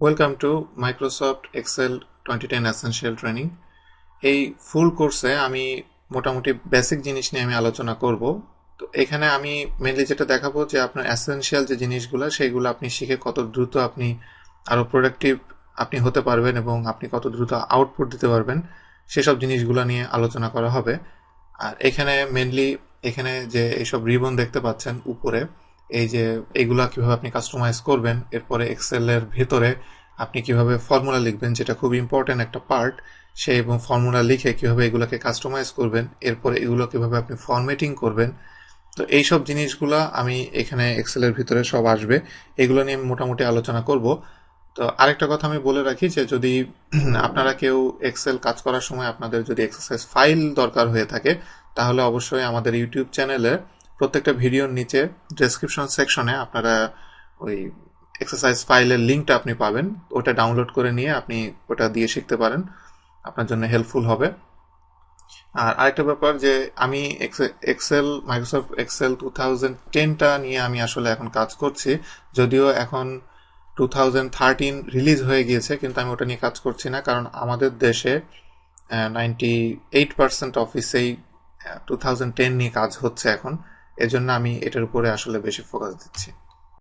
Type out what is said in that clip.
Welcome to Microsoft Excel twenty ten essential training এই full কোর্সে আমি মোটামুটি বেসিক জিনিস নিয়ে আমি আলোচনা করব। তো এখানে আমি মেনলি যেটা দেখাবো যে আপনার অ্যাসেনশিয়াল যে জিনিসগুলো সেইগুলো আপনি শিখে কত দ্রুত আপনি আরও প্রোডাক্টিভ আপনি হতে পারবেন এবং আপনি কত দ্রুত আউটপুট দিতে পারবেন, সেসব জিনিসগুলো নিয়ে আলোচনা করা হবে। আর এখানে মেনলি এখানে যে এইসব রিবন দেখতে পাচ্ছেন উপরে এই যে এগুলা কীভাবে আপনি কাস্টমাইজ করবেন, এরপরে এক্সেলের ভেতরে আপনি কীভাবে ফর্মুলা লিখবেন, যেটা খুব ইম্পর্টেন্ট একটা পার্ট সেই এবং ফর্মুলা লিখে কীভাবে এগুলোকে কাস্টমাইজ করবেন, এরপরে এগুলো কীভাবে আপনি ফরম্যাটিং করবেন। তো এই সব জিনিসগুলো আমি এখানে এক্সেলের ভিতরে সব আসবে, এগুলো নিয়ে মোটামুটি আলোচনা করব। তো আরেকটা কথা আমি বলে রাখি যে যদি আপনারা কেউ এক্সেল কাজ করার সময় আপনাদের যদি এক্সারসাইজ ফাইল দরকার হয়ে থাকে, তাহলে অবশ্যই আমাদের ইউটিউব চ্যানেলে প্রত্যেকটা ভিডিওর নিচে ডেসক্রিপশন সেকশনে আপনারা ওই এক্সারসাইজ ফাইলের লিঙ্কটা আপনি পাবেন। ওটা ডাউনলোড করে নিয়ে আপনি ওটা দিয়ে শিখতে পারেন। আপনার জন্য হেল্পফুল হবে। আর আরেকটা ব্যাপার যে আমি Excel Microsoft Excel two thousand টেনটা নিয়ে আমি আসলে এখন কাজ করছি। যদিও এখন টু থাউজেন্ড থার্টিন রিলিজ হয়ে গিয়েছে, কিন্তু আমি ওটা নিয়ে কাজ করছি না। কারণ আমাদের দেশে নাইনটি এইট পার্সেন্ট অফিসেই টু থাউজেন্ড টেন নিয়ে কাজ হচ্ছে এখন। এজন্য আমি এটার উপরে আসলে বেশি ফোকাস দিচ্ছি।